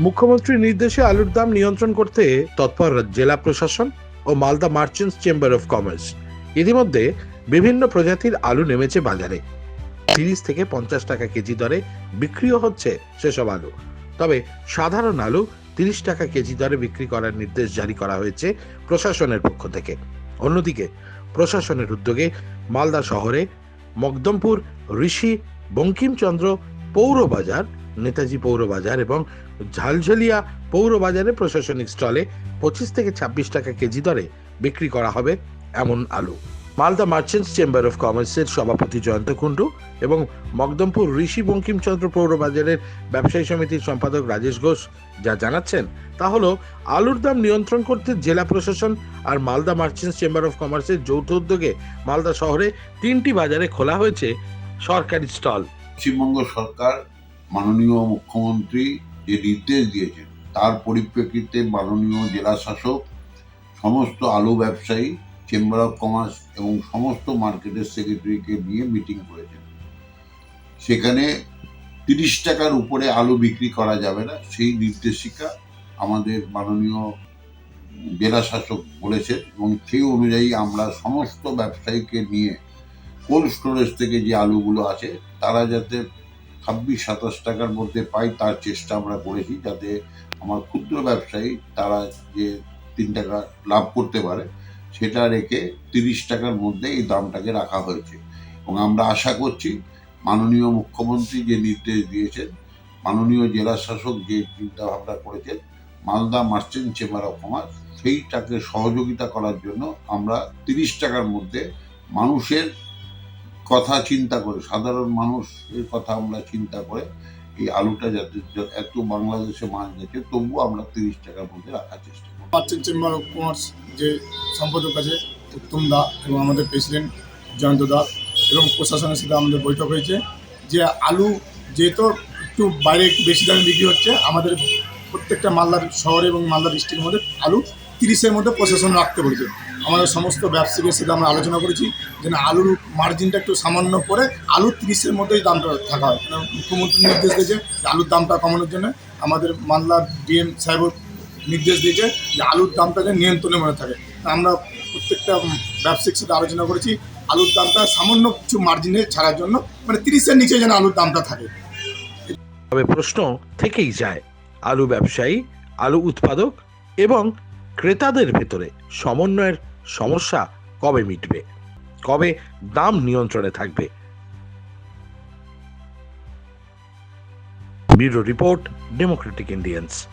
মুখ্যমন্ত্রীর নির্দেশে আলুর দাম নিয়ন্ত্রণ করতে তৎপর জেলা প্রশাসন ও Malda merchants chamber of commerce. ইতিমধ্যে বিভিন্ন প্রজাতির আলু নেমেছে বাজারে। তিরিশ থেকে পঞ্চাশ টাকা কেজি দরে বিক্রিও হচ্ছে সেসব আলু। তবে সাধারণ আলু তিরিশ টাকা কেজি দরে বিক্রি করার নির্দেশ জারি করা হয়েছে প্রশাসনের পক্ষ থেকে। অন্যদিকে, প্রশাসনের উদ্যোগে মালদা শহরে মকদমপুর, ঋষি, বঙ্কিমচন্দ্র পৌর বাজার নেতাজি পৌর বাজার এবং ঝালঝালিয়া পৌর বাজারে প্রশাসনিক স্টলে পঁচিশ থেকে ছাব্বিশ টাকা কেজি দরে বিক্রি করা হবে এমন আলু। মালদা মার্চেন্টস চেম্বার অফ কমার্সের সভাপতি জয়ন্ত কুণ্ডু এবং মকদমপুর ঋষি বঙ্কিমচন্দ্র পৌর বাজারের ব্যবসায়ী সমিতির সম্পাদক রাজেশ ঘোষ যা জানাচ্ছেন, তা হলো আলুর দাম নিয়ন্ত্রণ করতে জেলা প্রশাসন আর মালদা মার্চেন্টস চেম্বার অফ কমার্সের যৌথ উদ্যোগে মালদা শহরে তিনটি বাজারে খোলা হয়েছে সরকারি স্টল। পশ্চিমবঙ্গ সরকার মাননীয় মুখ্যমন্ত্রী যে নির্দেশ দিয়েছেন, তার পরিপ্রেক্ষিতে মাননীয় জেলা শাসক, সমস্ত আলু ব্যবসায়ী চেম্বার অফ কমার্স এবং সমস্ত মার্কেটের সেক্রেটারিকে নিয়ে মিটিং করেছেন। সেখানে তিরিশ টাকার উপরে আলু বিক্রি করা যাবে না, সেই নির্দেশিকা আমাদের মাননীয় জেলা শাসক বলেছেন এবং সেই অনুযায়ী আমরা সমস্ত ব্যবসায়ীকে নিয়ে কোল্ড স্টোরেজ থেকে যে আলুগুলো আছে, তারা যাতে ছাব্বিশ, সাতাশ টাকার মধ্যে পাই, তার চেষ্টা আমরা করেছি যাতে আমার ক্ষুদ্র ব্যবসায়ী, তারা যে তিন টাকা লাভ করতে পারে, সেটা রেখে তিরিশ টাকার মধ্যে এই দামটাকে রাখা হয়েছে। এবং আমরা আশা করছি মাননীয় মুখ্যমন্ত্রী যে নির্দেশ দিয়েছেন, মাননীয় জেলা শাসক যে চিন্তা ভাবনা করেছেন, Malda merchant chamber of commerce, সেইটাকে সহযোগিতা করার জন্য আমরা তিরিশ টাকার মধ্যে মানুষের কথা চিন্তা করে, সাধারণ মানুষের কথা আমরা চিন্তা করে এই আলুটা যাতে এত বাংলাদেশে মাছ গেছে তবুও আমরা তিরিশ টাকার মধ্যে রাখার চেষ্টা করি। মার্চেন্ট চেম্বার অফ কমার্স যে সম্পাদক আছে, উত্তম দা এবং আমাদের প্রেসিডেন্ট জয়ন্ত দা এবং প্রশাসনের সাথে আমাদের বৈঠক হয়েছে যে আলু যেহেতু একটু বাইরে বেশি দামে বিক্রি হচ্ছে, আমাদের প্রত্যেকটা মালদার শহরে এবং মালদা ডিস্ট্রিক্টের মধ্যে আলু তিরিশের মধ্যে প্রশাসন রাখতে বলেছে। আমাদের সমস্ত ব্যবসায়ীদের সাথে আমরা আলোচনা করেছি, যেন আলুর মার্জিনটা একটু সামান্য করে আলু তিরিশের মধ্যেই দামটা থাকা হয়। কারণ মুখ্যমন্ত্রী নির্দেশ দিয়েছে যে আলুর দামটা কমানোর জন্য, আমাদের মালদার ডিএম সাহেব নির্দেশ দিয়েছে যে আলুর দামটা যেন নিয়ন্ত্রণের মধ্যে থাকে। আমরা প্রত্যেকটা ব্যবসায়িক সাথে আলোচনা করেছি, আলুর দামটা সামান্য কিছু মার্জিনে ছাড়ার জন্য মানে তিরিশের নিচে যেন আলুর দামটা থাকে। তবে প্রশ্ন থেকেই যায়, আলু ব্যবসায়ী, আলু উৎপাদক এবং ক্রেতাদের ভেতরে সমন্বয়ের সমস্যা কবে মিটবে? কবে দাম নিয়ন্ত্রণে থাকবে? Bureau report Democratic Indians